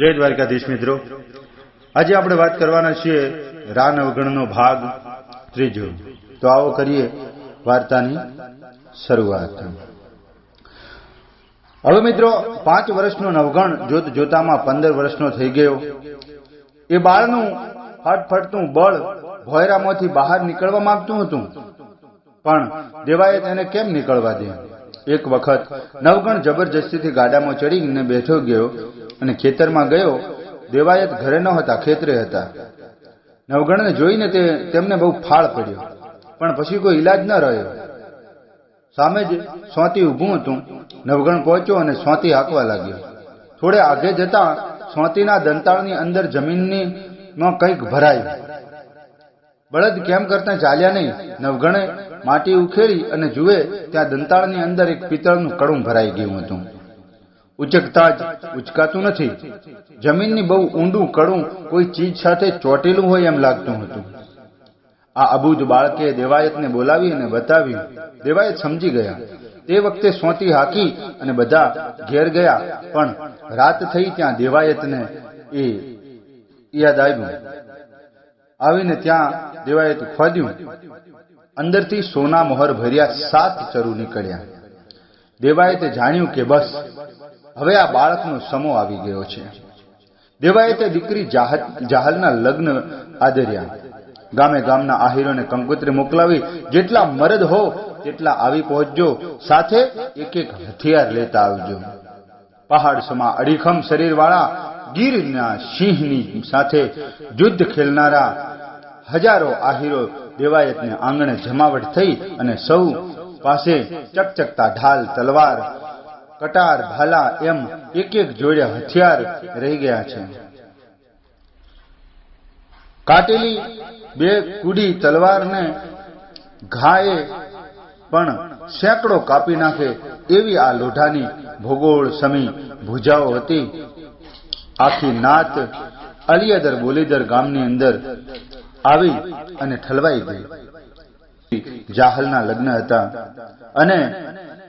જય દ્વારકાધીશ મિત્રો. આજે આપણે વાત કરવાના છીએ રાન અવગણનો ભાગ ત્રીજો. તો આવો કરીએ વાર્તાની શરૂઆત. હવે મિત્રો, પાંચ વર્ષનો નવગણ જોત જોતામાં પંદર વર્ષનો થઈ ગયો. એ બાળનું ફટફટતું બળ ભોયરામાંથી બહાર નીકળવા માંગતું હતું. પણ દેવાએ તેને કેમ નીકળવા દે? એક વખત નવગણ જબરજસ્તીથી ગાડામાં ચડીને બેઠો ગયો. અને ખેતરમાં ગયો, દેવાયત ઘરે ન હતા, ખેતરે હતા. નવગણને જોઈને તે તેમને બહુ ફાળ પડ્યો. પણ પછી કોઈ ઈલાજ ન રહ્યો. સામે જ સોંતી ઊભું હતું. નવગણ પહોંચ્યો અને સોંતી હાંકવા લાગ્યો. થોડે આગે જતા સોંતીના દંતાળની અંદર જમીનની કંઈક ભરાયું. બળદ કેમ કરતા ચાલ્યા નહીં? નવગણે માટી ઉખેરી અને જુએ ત્યાં દંતાળની અંદર એક પિત્તળનું કડું ભરાઈ ગયું હતું. ઉચકતા જ ઉચકાતું નથી. જમીનની બહુ ઊંડું, કડું કોઈ ચીજ સાથે ચોટેલું હોય એમ લાગતું હતું. આ અબુજ બાળકે દેવાયતને બોલાવી અને બતાવ્યું. દેવાયત સમજી ગયા. તે વખતે સોંતી હાકી અને બધા ઘેર ગયા, પણ રાત થઈ ત્યાં દેવાયતને એ યાદ આવ્યું. આવીને ત્યાં દેવાયત ખોદ્યું. અંદરથી સોના મોહર ભર્યા સાત ચરુ નીકળ્યા. દેવાયતે જાણ્યું કે બસ હવે આ બાળકનો સમો આવી ગયો છે. દેવાયતે દીકરી જાહલના લગ્ન આદર્યા. ગામે ગામના આહીરોને કંકોત્રી મોકલાવી, જેટલા મરદ હો, તેટલા આવી પહોંચજો. સાથે એક એક હથિયાર લેતા આવજો. પહાડ સમા અડીખમ શરીરવાળા, ગીરના સિંહની સાથે યુદ્ધ ખેલનારા હજારો આહીરો દેવાયતને આંગણે જમાવટ થઈ અને સૌ પાસે ચકચકતા ઢાલ, તલવાર કટાર, ભાલા એમ એક એક જોડે હથિયાર રહી ગયા છે. કાટેલી બે કુડી તલવારને ઘાએ પણ સેંકડો કાપી નાખે એવી આ લોઢાની ભૂગોળ સમી ભુજાઓ હતી. આખી નાત અલિયાદર બોલીદર ગામની અંદર આવી અને ઠલવાઈ ગઈ. જાહલના લગ્ન હતા અને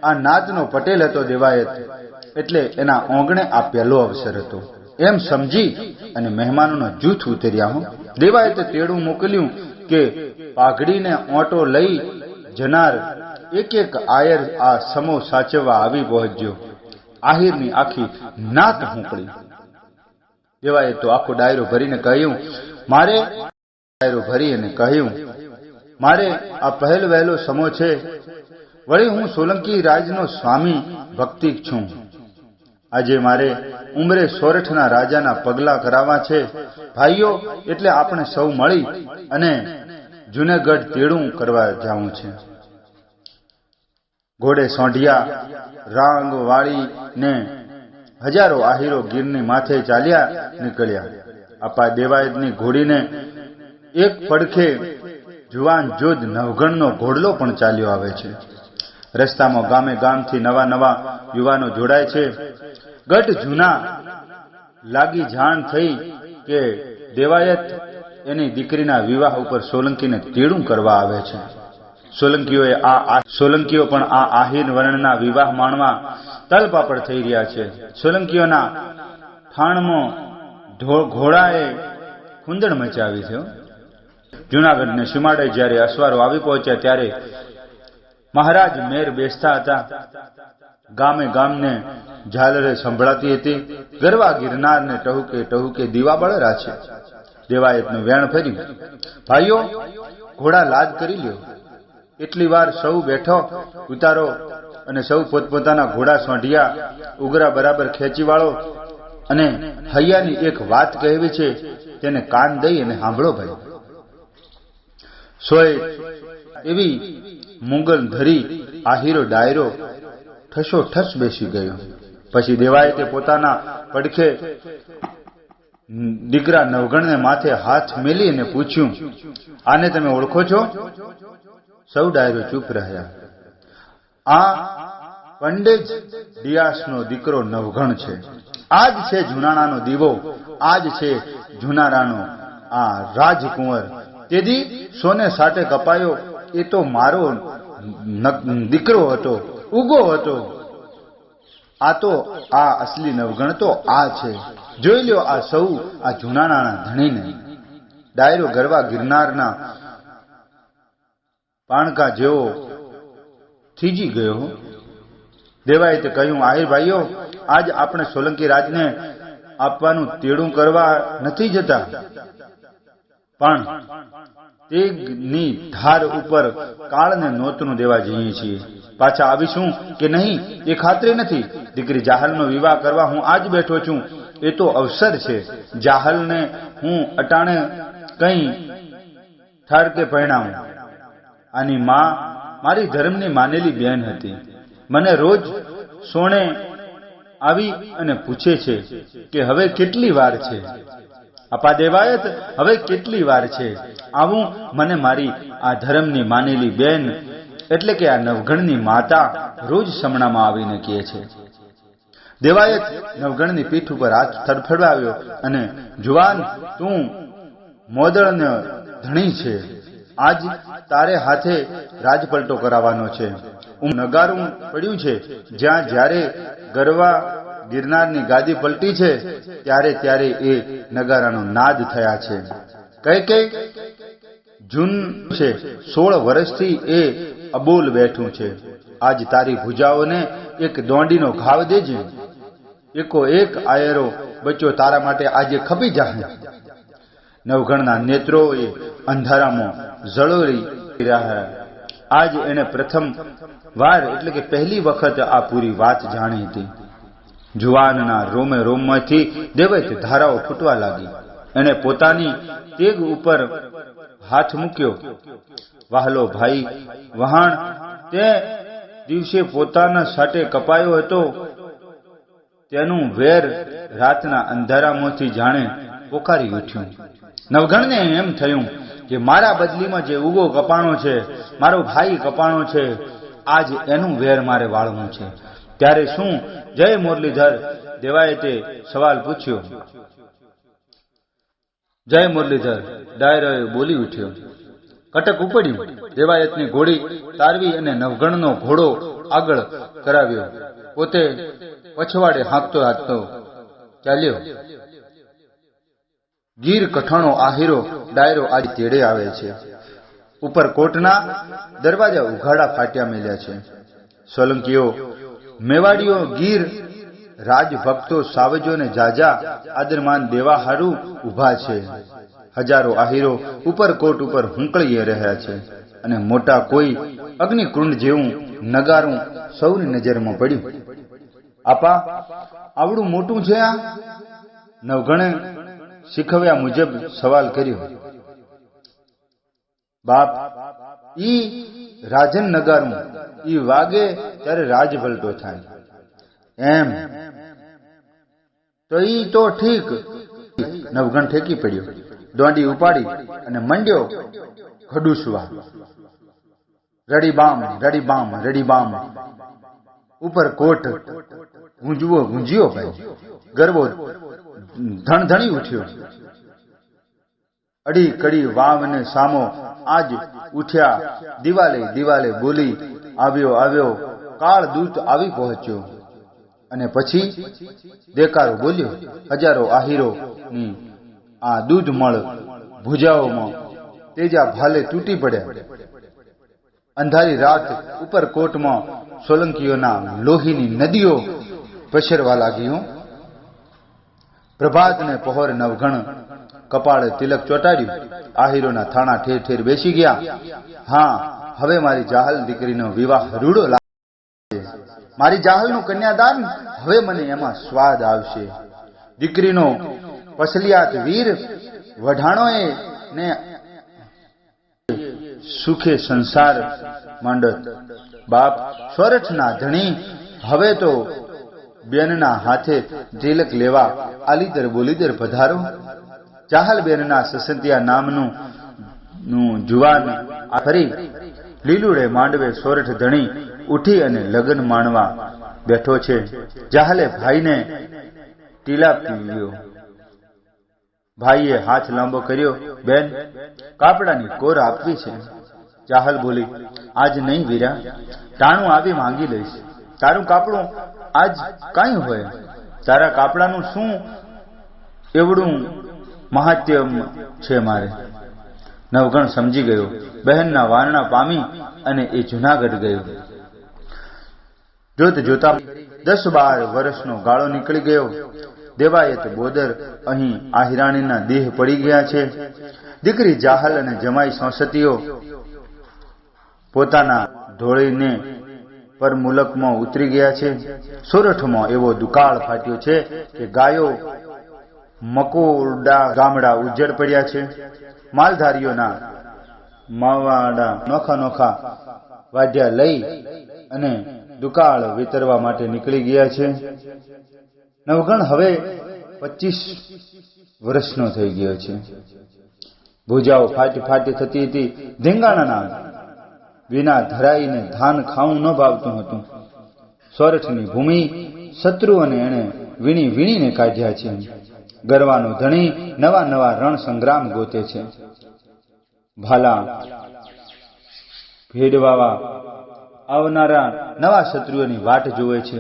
આ નાદનો પટેલ હતો દેવાયત એટલે એના ઓંગણે આ પહેલો અવસર હતો. એમ સમજી અને મહેમાનોનો જૂથ ઉતર્યા હું. દેવાયતે તેડું મોકલ્યું કે પાઘડીને ઓટો લઈ જનાર એક એક આયર આ સમો સાચવવા આવી પહોંચ્યો. આહિરની આખી નાત હુંકડી દેવાએ તો આખો ડાયરો ભરીને કહ્યું, મારે ડાયરો ભરી અને કહ્યું, મારે આ પહેલ વહેલો સમો છે વળી હું સોલંકી રાજનો સ્વામી ભક્તિ છું. આજે મારે ઉમરે સોરઠના રાજાના પગલા કરાવવા છે. ભાઈઓ, એટલે આપણે સૌ મળી અને જુનેગઢ તેડું કરવા જવું છે. ઘોડે સોંઢિયા, રાંગ વાળી ને હજારો આહીરો ગીરની માથે ચાલ્યા નીકળ્યા. આપા દેવાયતની ઘોડીને એક પડખે જુવાન જોધ નવગણનો ઘોડલો પણ ચાલ્યો આવે છે. રસ્તામાં ગામે ગામથી નવા નવા યુવાનો જોડાય છે. ગઢ જૂના લાગી જાણ થઈ કે દેવાયત એની દીકરીના વિવાહ ઉપર સોલંકીને તેડું કરવા આવે છે. સોલંકીઓએ આ સોલંકીઓ પણ આ આહીર વર્ણના વિવાહ માણવા તલપાપડ થઈ રહ્યા છે. સોલંકીઓના થાણમાં ઘોડાએ ખુંદણ મચાવી છે. જુનાગઢને સીમાડે જ્યારે અસવારો આવી પહોંચ્યા ત્યારે મહારાજ મેર બેસતા હતા. ગામે ગામને ઝાલરે સંભળાતી હતી. ગરવા ગિરનારને ટહુકે ટહુકે દીવા બળરા છે. દેવાયતનું વેણ ફર્યું. ભાઈઓ, ઘોડા લાદ કરી લ્યો. એટલી વાર સૌ બેઠો, ઉતારો અને સૌ પોતપોતાના ઘોડા સોંઢિયા ઉગરા બરાબર ખેંચી વાળો અને હૈયાની એક વાત કહેવી છે, તેને કાન દઈ અને સાંભળો ભાઈ. સોય એવી મુગલ ધરી આહીરો ડાયરો ઠસો ઠસ બેસી ગયો. પછી દેવાએ તે પોતાના પડખે દીકરા નવગણને માથે હાથ મેલી અને પૂછ્યું, આને તમે ઓળખો છો? સૌ ડાયરો ચૂપ રહ્યા. આ પંડેજ ડિયાસનો દીકરો નવગણ છે. આજ છે જુનાણાનો દીવો, આજ છે જુનારાનો આ રાજકુંવર. તેથી સોને સાટે કપાયો એ તો મારો દીકરો હતો ઉગો હતો. આ તો આ અસલી નવગણ તો આ છે. જોઈ લ્યો આ સૌ, આ જુનાણાના ધણીને. ડાયરો ગરવા ગિરનારના પાણકા જેવો થીજી ગયો દેવાએ તે કહ્યું, આહિર ભાઈઓ, આજ આપણે સોલંકી રાજને આપવાનું તેડું કરવા નથી જતા. પણ તેગની ધાર ઉપર કાળને નોતનું દેવા જઈએ છીએ. પાછા આવીશું કે નહીં એ ખાતરી નથી. દીકરી જાહલનો વિવાહ કરવા હું આજ બેઠો છું. એ તો અવસર છે. જાહલને હું અટાણે કઈ ઠારકે પરિણામ આની માં મારી ધર્મની માનેલી બેન હતી. મને રોજ સોણે આવી અને પૂછે છે કે હવે કેટલી વાર છે? અપા દેવાયત હવે કેટલી વાર છે? આવું મને મારી આ ધર્મની માનેલી બેન, એટલે કે આ નવગણની માતા, રોજ સમણામાં આવીને કહે છે. દેવાયત નવગણની પીઠ ઉપર હાથ થરફડાવ્યો અને, જુવાન, તું મોદળને ધણી છે. આજ તારે હાથે રાજપલટો કરાવવાનો છે. હું નગારું પડ્યું છે. જ્યાં જ્યારે ગરવા ગિરનારની ગાદી પલટી છે, ત્યારે ત્યારે એ નગારાનો નાદ થયા છે. કઈ કઈ? જૂન છે, સોળ વર્ષથી એ અબોલ બેઠું છે. આજ તારી ભુજાઓને એક દોંડીનો ઘાવ દેજે. એકો એક આયરો બચ્યો તારા માટે આજે ખપી જાહે. નવગણના નેત્રો એ અંધારામાં જળોરી રહ્યા. આજ એને પ્રથમ વાર એટલે કે પહેલી વખત આ પૂરી વાત જાણી હતી. જુવાનના રોમે રોમમાંથી દેવૈત ધારાઓ ફૂટવા લાગી. એને પોતાની તેગ ઉપર હાથ મૂક્યો. વાહલો ભાઈ, વહાણ, તે દિવસે પોતાના સાટે કપાયો હતો. તેનું વેર રાતના અંધારામાંથી જાણે પોકારી ઉઠ્યું. નવગણને એમ થયું કે મારા બદલીમાં જે ઉગો કપાણો છે, મારો ભાઈ કપાણો છે, આજ એનું વેર મારે વાળવું છે. ત્યારે શું? જય મુરલીધર દેવાએ તે સવાલ પૂછ્યો. જય મુરલીધર. ડાયરોએ બોલી ઉઠ્યો. કટક ઉપડ્યું. દેવાયતની ઘોડી, તારવી અને નવગણનો ઘોડો આગળ કરાવ્યો. પોતે પછવાડે હાંકતો હાંકતો ચાલ્યો. ગીર કઠાણો આહીરો ડાયરો આજ તેડે આવે છે. ઉપર કોટના દરવાજા ઉઘાડા ફાટ્યા મેલ્યા છે. સોલંકીઓ, મેવાડીઓ ગીર રાજભક્તો સાવજો ને જાજા, આદરમાન દેવા ઊભા છે. હજારો આહીરો ઉપર કોટ ઉપર હુંકળીએ રહ્યા છે અને મોટા કોઈ અગ્નિકુંડ જેવું નગારું સૌની નજરમાં પડ્યું. આપા, આવડું મોટું છે આ? નવગણે શીખવ્યા મુજબ સવાલ કર્યો. બાપ, ઈ રાજન નગારું, ઈ વાગે ત્યારે રાજભલટો થાય. એમ. તો ઈ તો ઠીક. નવગણ ઠેકી પડ્યો. દોંડી ઉપાડી અને મંડ્યો ખડુસવા. રડી બામ રડી બામ રડી બામ. ઉપર કોટ ગુંજવો, ગુંજ્યો ભાઈ. ગરબો ધણધણી ઉઠ્યો. અડી કડી વાવ ને સામો આજ ઉઠ્યા. દિવાલે દિવાલે બોલી આવ્યો આવ્યો. કાળ દૂત આવી પહોંચ્યો. અને પછી દેકારો બોલ્યો, હજારો આહીરો આ દૂધ મળ ભુજાઓમાં તેજા ભાલે તૂટી પડ્યા. અંધારી રાત ઉપર કોટમાં સોલંકીઓના લોહીની નદીઓ પછેરવા લાગ્યું પ્રભાત ને પહોર નવઘણ કપાળે તિલક ચોટાડ્યું. આહીરોના થાણા ઠેર ઠેર બેસી ગયા. હા, હવે મારી જાહલ દીકરીનો વિવાહ રૂડો મારી જાહલનું કન્યાદાન હવે મને એમાં સ્વાદ આવશે. દીકરીનો પસલિયાત વીર વઢાણોએ ને સુખે સંસાર માંડત. બાપ સોરઠના ધણી, હવે તો બેનના હાથે તિલક લેવા આલીદર બોલીદર પધારો. ચાહલ બેનના સસંતિયા નામનું નું જુવાન ફરી લીલુડે માંડવે સોરઠ ધણી ઉઠી અને લગ્ન માણવા બેઠો છે. જાહલે ભાઈને ટીલા પીવ્યો ભાઈએ હાથ લાંબો કર્યો. બેન, કાપડાની કોર આપવી છે. ચાહલ બોલી, આજ નહીં વીરા. ટાણું આવી માંગી લઈશ. તારું કાપડું આજ કાંઈ હોય? તારા કાપડાનું શું એવડું મહાત્ય છે મારે? નવગણ સમજી ગયો. બહેનના વારણા પામી અને એ જુનાગઢ ગયો. જોત જોતા દસ બાર વર્ષનો ગાળો નીકળી ગયો. દેવાયત બોદર અહીં આહિરાણીના દેહ પડી ગયા છે. દીકરી જાહલ અને જમાઈ સંસતીઓ પોતાના ઢોળીને પર મુલકમાં ઉતરી ગયા છે. સોરઠમાં એવો દુકાળ ફાટ્યો છે કે ગાયો મકોડા ગામડા ઉજ્જડ પડ્યા છે. માલધારીઓના માવાડા નોખા નોખા વાદ્યા લઈ અને દુકાળ વિતરવા માટે નીકળી ગયા છે. નવગણ હવે પચીસ વર્ષનો થઈ ગયો છે. ભૂજાઓ ફાટી ફાટી થતી હતી. ધીંગાણાના વિના ધરાઈને ધાન ખાવું ન ભાવતું હતું. સોરઠની ભૂમિ શત્રુઓને એણે વીણી વીણીને કાઢ્યા છે. ગરવાનો ધણી નવા નવા રણ સંગ્રામ ગોતે છે. ભાલા ભેડવાવા. આવનારા નવા શત્રુઓની વાટ જોવે છે.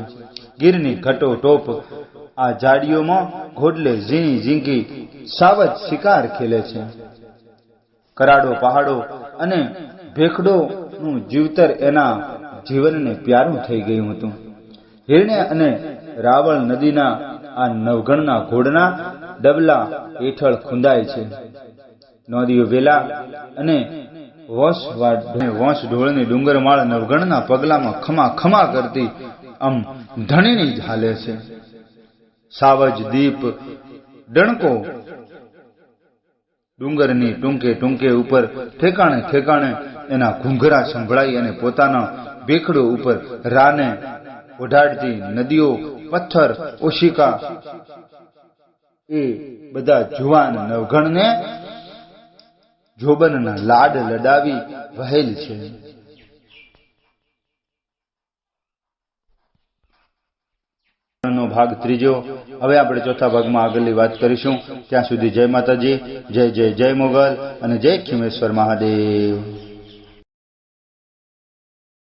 ગીરની ઘટો ટોપ આ જાડીઓમાં ઘોડલે ઝીણી ઝીંકી સાવજ શિકાર ખેલે છે. કરાડો પહાડો અને ભેખડોનું જીવતર એના જીવનને પ્યારું થઈ ગયું હતું. હિરણે અને રાવળ નદીના આ નવગણના ઘોડના ડબલા હેઠળ ખુંદાય છે. નદીઓ વેલા અને વંશ ઢોળની ડુંગરમાળ નવગણના પગલામાં ખમા ખમા કરતી આમ ધણીની ઝાલે છે. સાવજ દીપ ડણકો ડુંગરની ટૂંકે ટૂંકે ઉપર ઠેકાણે ઠેકાણે એના ઘૂંઘરા સંભળાઈ અને પોતાના ભેખડો ઉપર રાને ઓઢાડતી નદીઓ, પથ્થર, ઓશિકા, એ બધા જુવાન નવગણને જોબનના લાડ લડાવી વહેલ છે. નો ભાગ ત્રીજો. હવે આપણે ચોથા ભાગમાં આગળની વાત કરીશું. ત્યાં સુધી જય માતાજી, જય જય જય મોગલ અને જય ખીમેશ્વર મહાદેવ.